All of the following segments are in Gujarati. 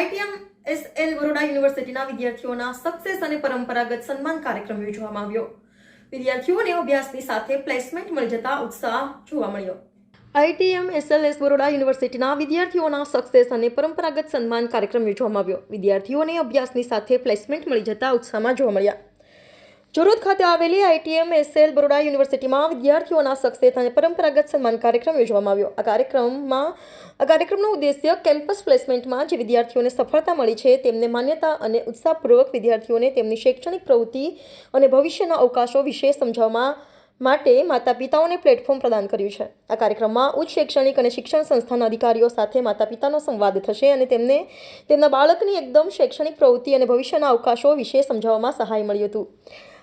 આઈટીએમ એસએલ બરોડા યુનિવર્સિટીના વિદ્યાર્થીઓના સક્સેસ અને પરંપરાગત સન્માન કાર્યક્રમ યોજવામાં આવ્યો. વિદ્યાર્થીઓને અભ્યાસની સાથે પ્લેસમેન્ટ મળી જતા ઉત્સાહ જોવા મળ્યો. આઈટીએમ એસએલએસ બરોડા યુનિવર્સિટીના વિદ્યાર્થીઓના સક્સેસ અને પરંપરાગત સન્માન કાર્યક્રમ યોજવામાં આવ્યો. વિદ્યાર્થીઓને અભ્યાસની સાથે પ્લેસમેન્ટ મળી જતા ઉત્સાહમાં જોવા મળ્યા. જોરોદ ખાતે આવેલી આઈટીએમ એસએલ બરોડા યુનિવર્સિટીમાં વિદ્યાર્થીઓના સક્સેસ અને પરંપરાગત સન્માન કાર્યક્રમ યોજવામાં આવ્યો. આ કાર્યક્રમમાં, આ કાર્યક્રમનો ઉદ્દેશ્ય કેમ્પસ પ્લેસમેન્ટમાં જે વિદ્યાર્થીઓને સફળતા મળી છે, તેમને માન્યતા અને ઉત્સાહપૂર્વક વિદ્યાર્થીઓને તેમની શૈક્ષણિક પ્રવૃત્તિ અને ભવિષ્યના અવકાશો વિશે સમજાવવા માટે માતા પિતાઓને પ્લેટફોર્મ પ્રદાન કર્યું છે. આ કાર્યક્રમમાં ઉચ્ચ શૈક્ષણિક અને શિક્ષણ સંસ્થાના અધિકારીઓ સાથે માતા પિતાનો સંવાદ થશે અને તેમને તેમના બાળકની એકદમ શૈક્ષણિક પ્રવૃત્તિ અને ભવિષ્યના અવકાશો વિશે સમજાવવામાં સહાય મળ્યું હતું.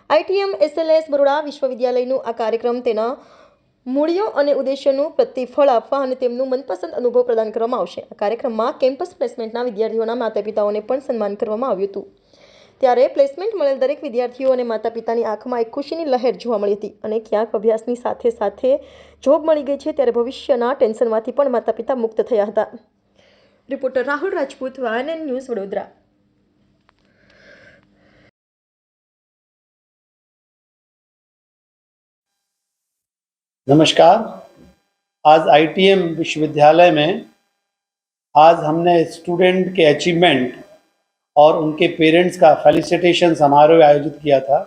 આઈટીએમ, એસએલએસ બરોડા વિશ્વવિદ્યાલયનું આ કાર્યક્રમ તેના મૂળ્યો અને ઉદ્દેશ્યનું પ્રતિફળ આપવા અને તેમનું મનપસંદ અનુભવ પ્રદાન કરવામાં આવશે. આ કાર્યક્રમમાં કેમ્પસ પ્લેસમેન્ટના વિદ્યાર્થીઓના માતા પિતાઓને પણ સન્માન કરવામાં આવ્યું હતું. ત્યારે પ્લેસમેન્ટ મળેલ દરેક વિદ્યાર્થીઓ અને માતા પિતાની આંખમાં એક ખુશીની લહેર જોવા મળી હતી અને ક્યાંક અભ્યાસની સાથે સાથે જોબ મળી ગઈ છે ત્યારે ભવિષ્યના ટેન્શનમાંથી પણ માતા પિતા મુક્ત થયા હતા. Reporter Rahul Rajput YNN news Vadodara. नमस्कार। आज आईटीएम विश्वविद्यालय में आज हमने स्टूडेंट के अचीवमेंट और उनके पेरेंट्स का फेलिसिटेशन समारोह आयोजित किया था।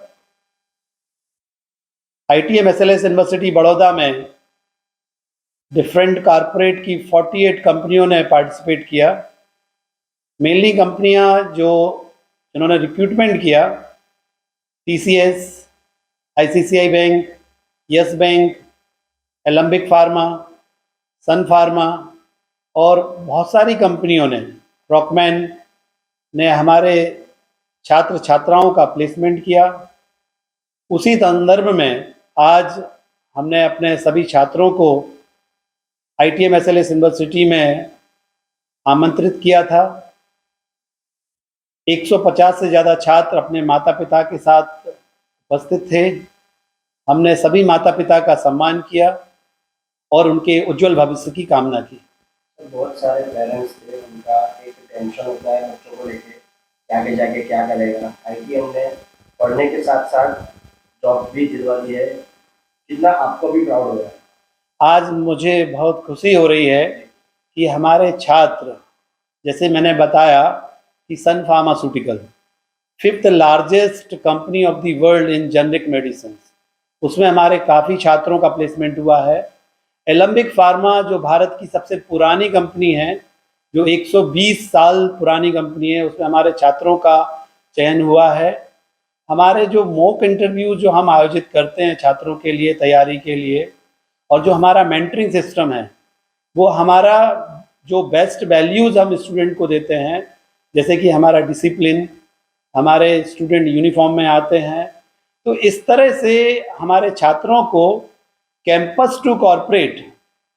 आईटीएम एसएलएस यूनिवर्सिटी बड़ौदा में डिफरेंट कारपोरेट की 48 कंपनियों ने पार्टिसिपेट किया। मेनली कंपनियाँ जो इन्होंने रिक्रूटमेंट किया TCS ICICI bank yes bank Alembic pharma Sun pharma और बहुत सारी कंपनियों ने रॉकमैन ने हमारे छात्र छात्राओं का प्लेसमेंट किया। उसी संदर्भ में आज हमने अपने सभी छात्रों को I T M S L S university में आमंत्रित किया था। 150 से ज़्यादा छात्र अपने माता पिता के साथ उपस्थित थे। हमने सभी माता पिता का सम्मान किया। और उनके उज्जवल भविष्य की कामना की। बहुत सारे पेरेंट्स थे उनका एक टेंशन होता है बच्चों को लेके आगे जाके क्या करेगा। आईटीएम ने पढ़ने के साथ साथ जॉब भी दिलवा दी है। कितना आपको भी प्राउड हो रहा है। आज मुझे बहुत खुशी हो रही है कि हमारे छात्र जैसे मैंने बताया कि Sun pharmaceutical fifth largest company of the world in generic medicine उसमें हमारे काफ़ी छात्रों का प्लेसमेंट हुआ है। एलम्बिक फार्मा जो भारत की सबसे पुरानी कंपनी है, जो 120 साल पुरानी कंपनी है, उसमें हमारे छात्रों का चयन हुआ है। हमारे जो मॉक इंटरव्यू जो हम आयोजित करते हैं छात्रों के लिए, तैयारी के लिए, और जो हमारा मेंटरिंग सिस्टम है, वो हमारा जो बेस्ट वैल्यूज़ हम स्टूडेंट को देते हैं, जैसे कि हमारा डिसिप्लिन हमारे स्टूडेंट यूनिफॉर्म में आते हैं। तो इस तरह से हमारे छात्रों को कैंपस टू कॉरपोरेट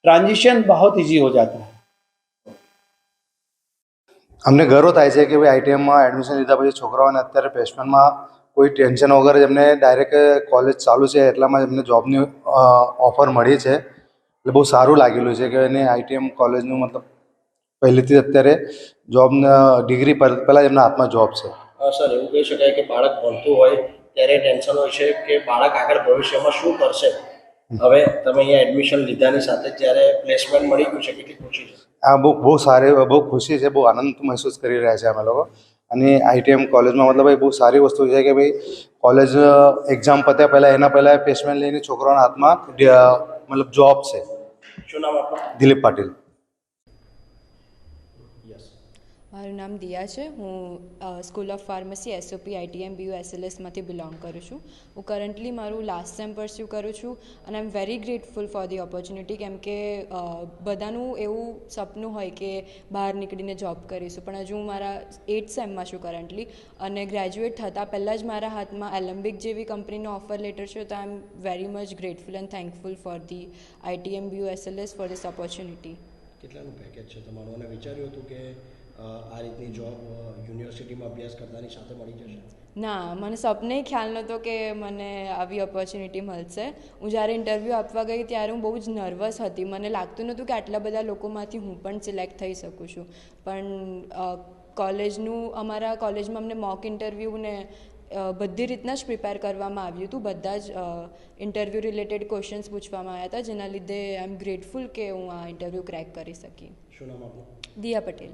ट्रांजिशन बहुत इजी हो जाता है અમને ગર્વ થાય છે કે ભાઈ આઈટીએમમાં એડમિશન લીધા પછી છોકરાઓને અત્યારે પ્લેસમેન્ટમાં કોઈ ટેન્શન વગર એમને ડાયરેક્ટ કોલેજ ચાલુ છે એટલામાં જ એમને જોબની ઓફર મળી છે એટલે બહુ સારું લાગેલું છે કે એને આઈટીએમ કોલેજનું મતલબ પહેલેથી જ અત્યારે જોબ ડિગ્રી પહેલાં જ એમના હાથમાં જોબ છે હા સર એવું કહી શકાય કે બાળક ભણતું હોય ત્યારે ટેન્શન હોય છે કે બાળક આગળ ભવિષ્યમાં શું કરશે હવે તમે અહીંયા એડમિશન લીધાની સાથે જ્યારે પ્લેસમેન્ટ મળી ગયું છે કેટલી ખુશી છે? આ બહુ બહુ સારી બહુ ખુશી છે બહુ આનંદ મહેસૂસ કરી રહ્યા છે અમે લોકો. અને આઈટીએમ કોલેજમાં મતલબ એ બહુ સારી વસ્તુ છે કે ભાઈ કોલેજ એક્ઝામ પત્યા પહેલાં એના પહેલાં પ્લેસમેન્ટ લઈને છોકરાઓના હાથમાં મતલબ જોબ છે. શું નામ આપણું દિલીપ પાટીલ. મારું નામ દિયા છે. હું school of pharmacy SOP ITM BU એસએલએસમાંથી belong કરું છું. હું કરન્ટલી મારું લાસ્ટ સેમ પરસ્યુ કરું છું અને I am very grateful for the opportunity કેમ કે બધાનું એવું સપનું હોય કે બહાર નીકળીને જોબ કરીશું. પણ હજુ હું મારા એઇટ સેમમાં છું કરન્ટલી અને ગ્રેજ્યુએટ થતાં પહેલાં જ મારા હાથમાં એલમ્બિક જેવી કંપનીનો ઓફર લેટર છે, તો I am very much grateful and thankful for the ITM BU SLS for this opportunity કેટલાનું package છે? તમારું અને વિચાર્યું હતું કે આ રીતની જોબ યુનિવર્સિટીમાં અભ્યાસ કરતાની સાથે મળી જશે? ના મને સપને ખ્યાલ નહોતો કે મને આવી ઓપોર્ચ્યુનિટી મળશે. હું જ્યારે ઇન્ટરવ્યૂ આપવા ગઈ ત્યારે હું બહુ જ નર્વસ હતી. મને લાગતું નહોતું કે આટલા બધા લોકોમાંથી હું પણ સિલેક્ટ થઈ શકું છું. પણ કોલેજનું અમારા કોલેજમાં અમને મોક ઇન્ટરવ્યૂ ને બધી રીતના જ પ્રિપેર કરવામાં આવ્યું હતું. બધા જ ઇન્ટરવ્યૂ રિલેટેડ ક્વેશ્ચન્સ પૂછવામાં આવ્યા હતા જેના લીધે આઈ એમ ગ્રેટફુલ કે હું આ ઇન્ટરવ્યૂ ક્રેક કરી શકી. શું દિયા પટેલ.